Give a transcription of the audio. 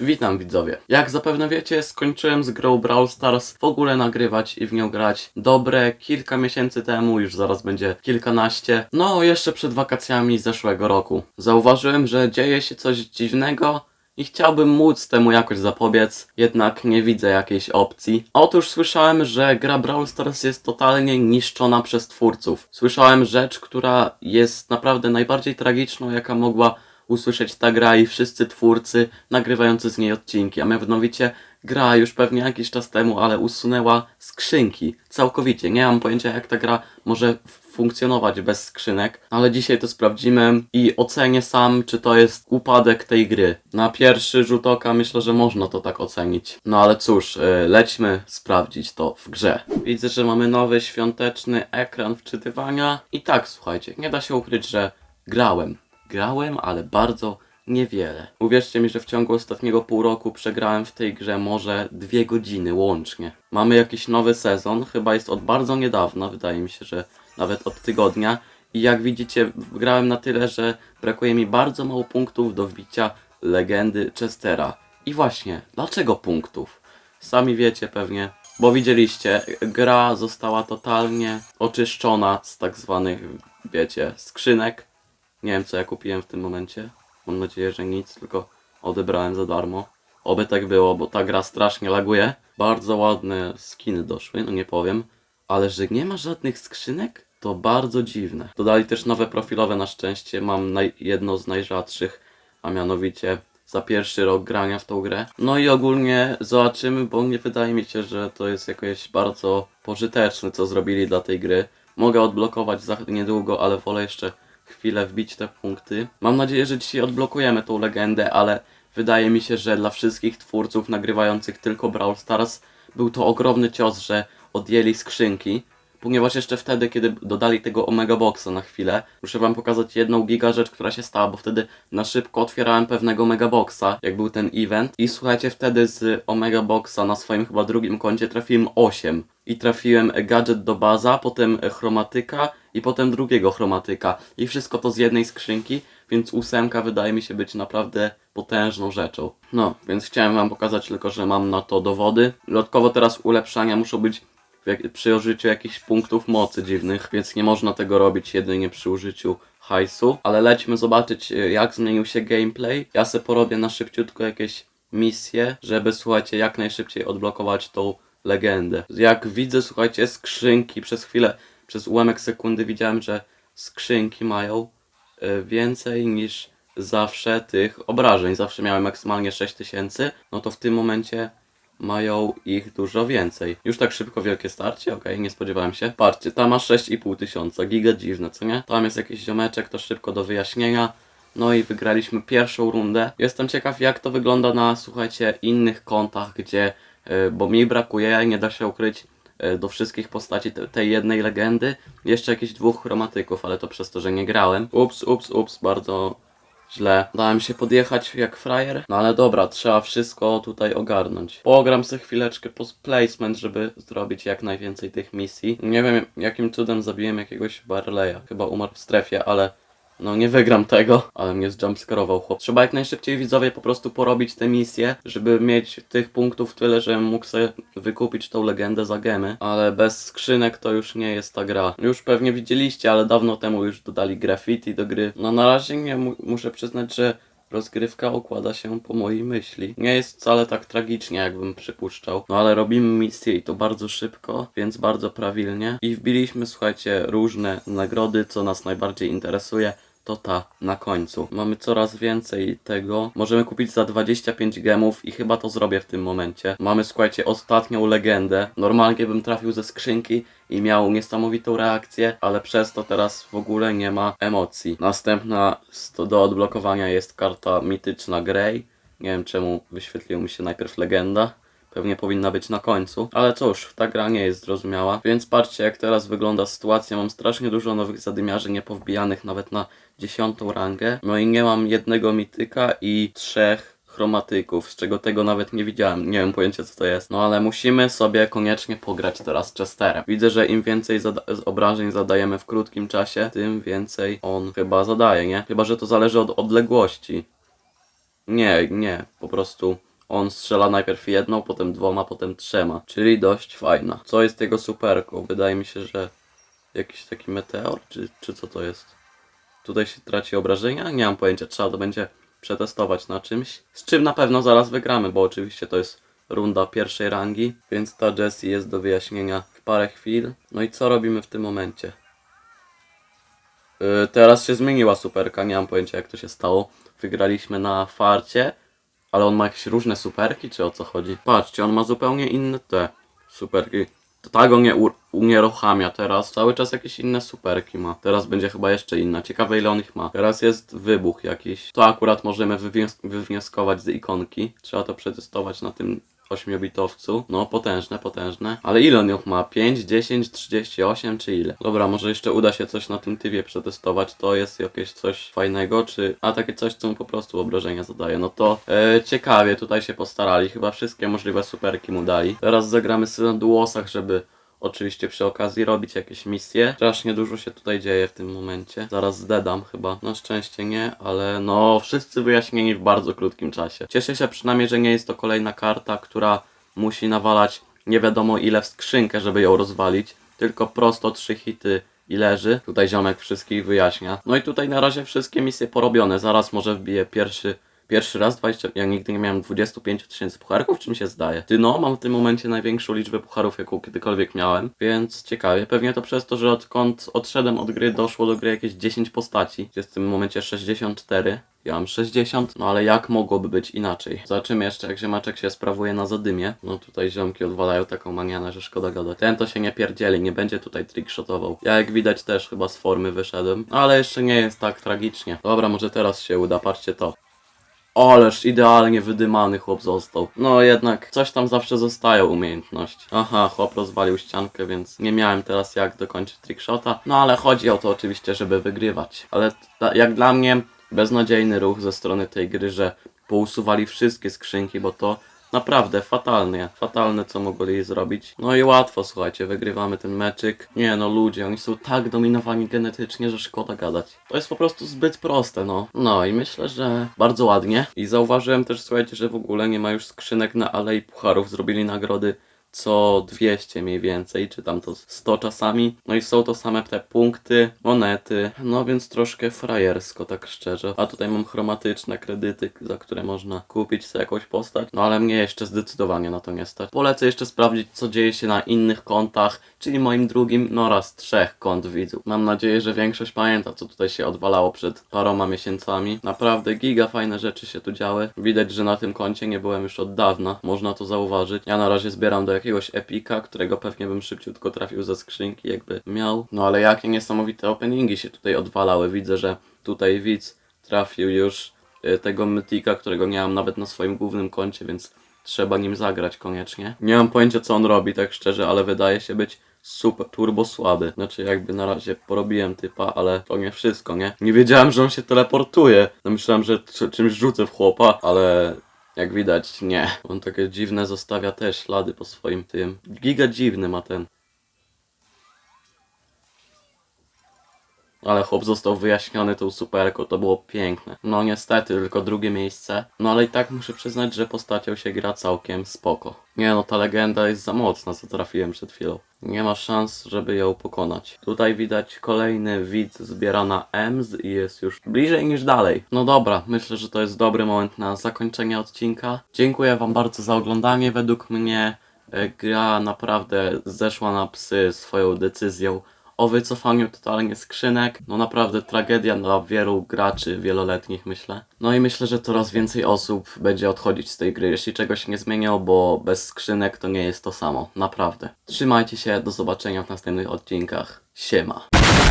Witam widzowie. Jak zapewne wiecie, skończyłem z grą Brawl Stars w ogóle nagrywać i w nią grać dobre kilka miesięcy temu, już zaraz będzie kilkanaście. No, jeszcze przed wakacjami zeszłego roku. Zauważyłem, że dzieje się coś dziwnego i chciałbym móc temu jakoś zapobiec, jednak nie widzę jakiejś opcji. Otóż słyszałem, że gra Brawl Stars jest totalnie niszczona przez twórców. Słyszałem rzecz, która jest naprawdę najbardziej tragiczną, jaka mogła usłyszeć ta gra i wszyscy twórcy nagrywający z niej odcinki, a mianowicie gra już pewnie jakiś czas temu, ale usunęła skrzynki całkowicie. Nie mam pojęcia jak ta gra może funkcjonować bez skrzynek, ale dzisiaj to sprawdzimy i ocenię sam, czy to jest upadek tej gry. Na pierwszy rzut oka myślę, że można to tak ocenić. No ale cóż, y, lećmy sprawdzić to w grze. Widzę, że mamy nowy świąteczny ekran wczytywania i tak, słuchajcie, nie da się ukryć, że grałem. Grałem, ale bardzo niewiele. Uwierzcie mi, że w ciągu ostatniego pół roku przegrałem w tej grze może dwie godziny łącznie. Mamy jakiś nowy sezon, chyba jest od bardzo niedawna, wydaje mi się, że nawet od tygodnia. I jak widzicie, grałem na tyle, że brakuje mi bardzo mało punktów do wbicia legendy Chestera. I właśnie, dlaczego punktów? Sami wiecie pewnie, bo widzieliście, gra została totalnie oczyszczona z tak zwanych, wiecie, skrzynek. Nie wiem co ja kupiłem w tym momencie. Mam nadzieję, że nic, tylko odebrałem za darmo. Oby tak było, bo ta gra strasznie laguje. Bardzo ładne skiny doszły, no nie powiem. Ale że nie ma żadnych skrzynek? To bardzo dziwne. Dodali też nowe profilowe na szczęście. Mam naj, jedno z najrzadszych, a mianowicie za pierwszy rok grania w tą grę. No i ogólnie zobaczymy, bo nie wydaje mi się, że to jest jakoś bardzo pożyteczne, co zrobili dla tej gry. Mogę odblokować za niedługo, ale wolę jeszcze chwilę wbić te punkty. Mam nadzieję, że dzisiaj odblokujemy tą legendę, ale wydaje mi się, że dla wszystkich twórców nagrywających tylko Brawl Stars był to ogromny cios, że odjęli skrzynki. Ponieważ jeszcze wtedy, kiedy dodali tego Omega Boxa na chwilę, muszę wam pokazać jedną giga rzecz, która się stała, bo wtedy na szybko otwierałem pewnego Omega Boxa, jak był ten event. I słuchajcie, wtedy z Omega Boxa na swoim chyba drugim koncie trafiłem 8. I trafiłem gadżet do baza, potem chromatyka i potem drugiego chromatyka. I wszystko to z jednej skrzynki, więc ósemka wydaje mi się być naprawdę potężną rzeczą. No, więc chciałem wam pokazać tylko, że mam na to dowody. Dodatkowo teraz ulepszania muszą być przy użyciu jakichś punktów mocy dziwnych, więc nie można tego robić jedynie przy użyciu hajsu. Ale lećmy zobaczyć, e, jak zmienił się gameplay. Ja se porobię na szybciutko jakieś misje, żeby słuchajcie, jak najszybciej odblokować tą legendę. Jak widzę, słuchajcie, skrzynki przez chwilę, przez ułamek sekundy widziałem, że skrzynki mają e, więcej niż zawsze tych obrażeń. Zawsze miałem maksymalnie 6000, no to w tym momencie mają ich dużo więcej. Już tak szybko wielkie starcie? Okej, nie spodziewałem się. Patrzcie, ta ma 6,5 tysiąca, giga dziwne, co nie? Tam jest jakiś ziomeczek, to szybko do wyjaśnienia. No i wygraliśmy pierwszą rundę. Jestem ciekaw jak to wygląda na, słuchajcie, innych kontach, gdzie, bo mi brakuje, nie da się ukryć, y, do wszystkich postaci te, tej jednej legendy. Jeszcze jakichś dwóch chromatyków, ale to przez to, że nie grałem. Ups, ups, ups, bardzo źle. Dałem się podjechać jak frajer. No ale dobra, trzeba wszystko tutaj ogarnąć. Pogram sobie chwileczkę post placement, żeby zrobić jak najwięcej tych misji. Nie wiem jakim cudem zabiłem jakiegoś Barleya. Chyba umarł w strefie, ale no nie wygram tego, ale mnie zjumpscarował chłop. Trzeba jak najszybciej widzowie po prostu porobić te misje, żeby mieć tych punktów tyle, że mógł sobie wykupić tą legendę za gemy. Ale bez skrzynek to już nie jest ta gra. Już pewnie widzieliście, ale dawno temu już dodali graffiti do gry. No na razie nie mu- muszę przyznać, że rozgrywka układa się po mojej myśli. Nie jest wcale tak tragicznie, jakbym przypuszczał. No ale robimy misję i to bardzo szybko, więc bardzo prawilnie. I wbiliśmy, słuchajcie, różne nagrody, co nas najbardziej interesuje to ta na końcu. Mamy coraz więcej tego. Możemy kupić za 25 gemów i chyba to zrobię w tym momencie. Mamy, słuchajcie, ostatnią legendę. Normalnie bym trafił ze skrzynki i miał niesamowitą reakcję, ale przez to teraz w ogóle nie ma emocji. Następna do odblokowania jest karta mityczna Grey. Nie wiem czemu wyświetliła mi się najpierw legenda. Pewnie powinna być na końcu. Ale cóż, ta gra nie jest zrozumiała. Więc patrzcie jak teraz wygląda sytuacja. Mam strasznie dużo nowych zadymiarzy niepowbijanych nawet na dziesiątą rangę. No i nie mam jednego mityka i trzech chromatyków, z czego tego nawet nie widziałem. Nie wiem pojęcia co to jest. No ale musimy sobie koniecznie pograć teraz Chesterem. Widzę, że im więcej zada- obrażeń zadajemy w krótkim czasie, tym więcej on chyba zadaje, nie? Chyba, że to zależy od odległości. Nie, nie, po prostu On strzela najpierw jedną, potem dwoma, potem trzema. Czyli dość fajna. Co jest jego superką? Wydaje mi się, że jakiś taki meteor, czy, czy co to jest? Tutaj się traci obrażenia? Nie mam pojęcia, trzeba to będzie przetestować na czymś. Z czym na pewno zaraz wygramy, bo oczywiście to jest runda pierwszej rangi, więc ta Jessie jest do wyjaśnienia w parę chwil. No i co robimy w tym momencie? Yy, teraz się zmieniła superka, nie mam pojęcia jak to się stało. Wygraliśmy na farcie, ale on ma jakieś różne superki, czy o co chodzi? Patrzcie, on ma zupełnie inne te superki. To tak go nie unieruchamia teraz. Cały czas jakieś inne superki ma. Teraz będzie chyba jeszcze inna. Ciekawe ile on ich ma. Teraz jest wybuch jakiś. To akurat możemy wywnioskować z ikonki. Trzeba to przetestować na tym 8-bitowcu. No, potężne, potężne. Ale ile on ich ma? 5, 10, 38 czy ile? Dobra, może jeszcze uda się coś na tym tywie przetestować. To jest jakieś coś fajnego, czy... A takie coś, co mu po prostu obrażenia zadaje. No to e, ciekawie tutaj się postarali. Chyba wszystkie możliwe superki mu dali. Teraz zagramy sobie na duosach, żeby Oczywiście przy okazji robić jakieś misje. Strasznie dużo się tutaj dzieje w tym momencie. Zaraz zdedam chyba. Na szczęście nie, ale no wszyscy wyjaśnieni w bardzo krótkim czasie. Cieszę się przynajmniej, że nie jest to kolejna karta, która musi nawalać nie wiadomo ile w skrzynkę, żeby ją rozwalić. Tylko prosto trzy hity i leży. Tutaj ziomek wszystkich wyjaśnia. No i tutaj na razie wszystkie misje porobione. Zaraz może wbiję pierwszy Pierwszy raz 20, ja nigdy nie miałem 25 tysięcy pucharków, czy mi się zdaje? Ty no, mam w tym momencie największą liczbę pucharów, jaką kiedykolwiek miałem, więc ciekawie. Pewnie to przez to, że odkąd odszedłem od gry, doszło do gry jakieś 10 postaci. Jest w tym momencie 64. Ja mam 60, no ale jak mogłoby być inaczej? Zobaczymy jeszcze, jak ziemaczek się sprawuje na zadymie. No tutaj ziomki odwalają taką manianę, że szkoda gadać. Ten to się nie pierdzieli, nie będzie tutaj trickshotował. Ja jak widać też chyba z formy wyszedłem, ale jeszcze nie jest tak tragicznie. Dobra, może teraz się uda, patrzcie to. Ależ idealnie wydymany chłop został. No jednak coś tam zawsze zostaje umiejętności. Aha, chłop rozwalił ściankę, więc nie miałem teraz jak dokończyć trickshota. No ale chodzi o to oczywiście, żeby wygrywać. Ale jak dla mnie beznadziejny ruch ze strony tej gry, że pousuwali wszystkie skrzynki, bo to naprawdę fatalnie. Fatalne co mogli zrobić. No i łatwo, słuchajcie, wygrywamy ten meczyk. Nie no ludzie, oni są tak dominowani genetycznie, że szkoda gadać. To jest po prostu zbyt proste, no. No i myślę, że bardzo ładnie. I zauważyłem też, słuchajcie, że w ogóle nie ma już skrzynek na Alei Pucharów. Zrobili nagrody co 200 mniej więcej, czy tam to 100 czasami. No i są to same te punkty, monety, no więc troszkę frajersko, tak szczerze. A tutaj mam chromatyczne kredyty, za które można kupić sobie jakąś postać, no ale mnie jeszcze zdecydowanie na to nie stać. Polecę jeszcze sprawdzić, co dzieje się na innych kontach, czyli moim drugim, no raz trzech kont widzów. Mam nadzieję, że większość pamięta, co tutaj się odwalało przed paroma miesiącami. Naprawdę giga fajne rzeczy się tu działy. Widać, że na tym koncie nie byłem już od dawna, można to zauważyć. Ja na razie zbieram do jakiegoś epika, którego pewnie bym szybciutko trafił ze skrzynki, jakby miał. No ale jakie niesamowite openingi się tutaj odwalały. Widzę, że tutaj widz trafił już y, tego mytika, którego nie mam nawet na swoim głównym koncie, więc trzeba nim zagrać koniecznie. Nie mam pojęcia co on robi, tak szczerze, ale wydaje się być super, turbo słaby. Znaczy jakby na razie porobiłem typa, ale to nie wszystko, nie? Nie wiedziałem, że on się teleportuje. No myślałem, że czy- czymś rzucę w chłopa, ale jak widać, nie. On takie dziwne zostawia te ślady po swoim tym. Giga dziwny ma ten. Ale chłop został wyjaśniony tą superką, to było piękne. No niestety, tylko drugie miejsce. No ale i tak muszę przyznać, że postacią się gra całkiem spoko. Nie no, ta legenda jest za mocna, co trafiłem przed chwilą. Nie ma szans, żeby ją pokonać. Tutaj widać kolejny widz zbiera na EMS i jest już bliżej niż dalej. No dobra, myślę, że to jest dobry moment na zakończenie odcinka. Dziękuję wam bardzo za oglądanie. Według mnie e, gra naprawdę zeszła na psy swoją decyzją o wycofaniu totalnie skrzynek. No naprawdę tragedia dla wielu graczy wieloletnich myślę. No i myślę, że coraz więcej osób będzie odchodzić z tej gry, jeśli czegoś nie zmienią, bo bez skrzynek to nie jest to samo. Naprawdę. Trzymajcie się, do zobaczenia w następnych odcinkach. Siema.